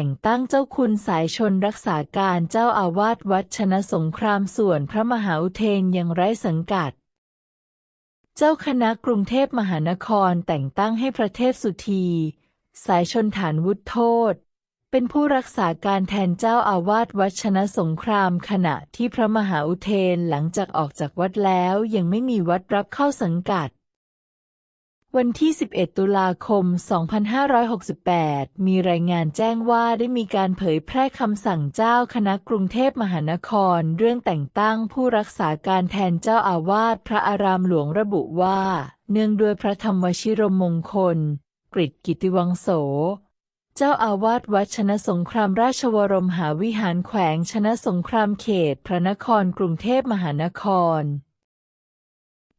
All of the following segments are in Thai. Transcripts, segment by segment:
แต่งตั้งเจ้าคุณสายชนรักษาการเจ้าอาวาสวัดชนะสงครามส่วนพระมหาอุเทนยังไร้สังกัด เจ้าคณะกรุงเทพมหานครแต่งตั้งให้พระเทพสุธี สายชนฐานวุฒโทษ เป็นผู้รักษาการแทนเจ้าอาวาสวัดชนะสงครามขณะที่พระมหาอุเทนหลังจากออกจากวัดแล้วยังไม่มีวัดรับเข้าสังกัด วันที่ 11 ตุลาคม 2568 มีรายงานแจ้งว่าได้มีการเผยแพร่คำสั่งเจ้าคณะกรุงเทพมหานคร เรื่องแต่งตั้งผู้รักษาการแทนเจ้าอาวาสพระอารามหลวงระบุว่า เนื่องด้วยพระธรรมวชิรมงคลกฤษกิติวังโส เจ้าอาวาสวัดชนะสงครามราชวรมหาวิหารแขวงชนะสงครามเขต พระนครกรุงเทพมหานคร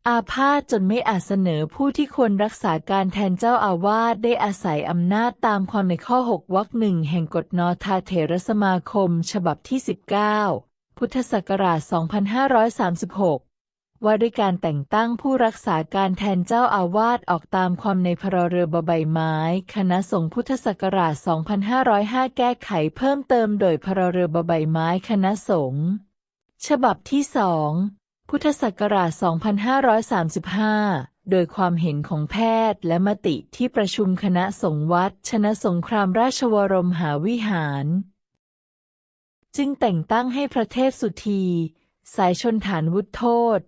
อาพาธจนไม่อาจเสนอผู้ที่ควรรักษาการแทนเจ้าอาวาสได้อาศัยอำนาจตามความในข้อ 6วรรคหนึ่งแห่งกฎนอทาเถรสมาคม ฉบับที่ 19 พุทธศักราช 2536 ว่าด้วยการแต่งตั้งผู้รักษาการแทนเจ้าอาวาสออกตามความในพรเรือบใบไม้ คณะสงฆ์พุทธศักราช 2505 แก้ไขเพิ่มเติมโดยพรเรือบใบไม้คณะสงฆ์ฉบับที่สอง พุทธศักราช 2535 โดยความเห็นของแพทย์และมติที่ประชุมคณะสงฆ์วัด ชนะสงครามราชวรมหาวิหาร จึงแต่งตั้งให้พระเทพสุธี สายชนฐานวุฒโทษ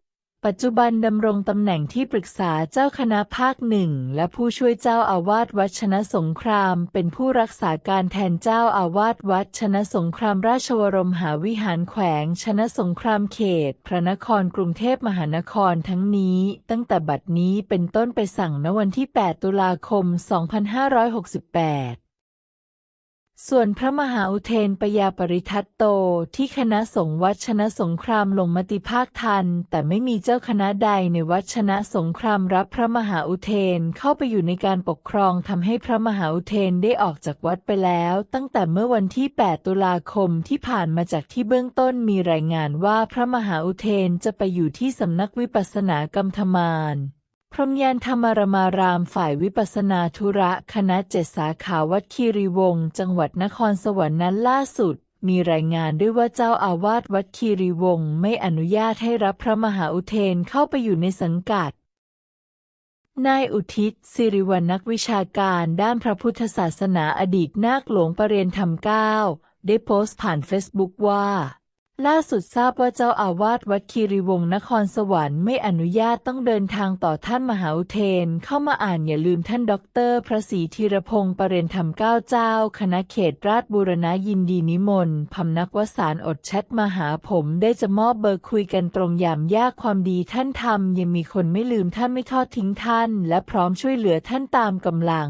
ปัจจุบันดำรงตำแหน่งที่ปรึกษาเจ้าคณะภาคหนึ่งและผู้ช่วยเจ้าอาวาสวัดชนะสงคราม เป็นผู้รักษาการแทนเจ้าอาวาสวัดชนะสงครามราชวรมหาวิหารแขวง ชนะสงครามเขต พระนครกรุงเทพมหานครทั้งนี้ ตั้งแต่บัดนี้เป็นต้นไปสั่งณวันที่ 8 ตุลาคม 2568 ส่วนพระมหาอุเทนปยาปริทัตโตที่คณะสงฆ์วัดชนะสงครามลงมติภาคทัน แต่ไม่มีเจ้าคณะใดในวัดชนะสงครามรับพระมหาอุเทนเข้าไปอยู่ในการปกครองทำให้พระมหาอุเทนได้ออกจากวัดไปแล้ว ตั้งแต่เมื่อวันที่ 8 ตุลาคมที่ผ่านมาจากที่เบื้องต้นมีรายงานว่าพระมหาอุเทนจะไปอยู่ที่สำนักวิปัสสนากรรมธมาน พรหมยานธรรมารมารามฝ่ายวิปัสนาธุระคณะเจ็ดสาขาวัดคีรีวงศ์จังหวัดนครสวรรค์นั้นล่าสุด มีรายงานด้วยว่าเจ้าอาวาสวัดคีรีวงศ์ไม่อนุญาตให้รับพระมหาอุเทนเข้าไปอยู่ในสังกัดนายอุทิศสิริวัณนักวิชาการด้านพระพุทธศาสนาอดีตนาคหลวงประเรียนธรรมเก้าได้โพสต์ผ่านเฟซบุ๊กว่า ล่าสุดทราบว่าเจ้าอาวาสวัดคีรีวงศ์นครสวรรค์ไม่อนุญาตต้องเดินทางต่อท่านมหาอุเทน เข้ามาอ่านอย่าลืมท่านด็อกเตอร์พระศรีธีรพงศ์ประเรนธรรมเก้าเจ้า คณะเขตราชบูรณะยินดีนิมนต์พำนักวสารอดแชทมาหาผมได้จะมอบเบอร์คุยกันตรงยามยากความดีท่านทำยังมีคนไม่ลืมท่านไม่ทอดทิ้งท่าน และพร้อมช่วยเหลือท่านตามกำลัง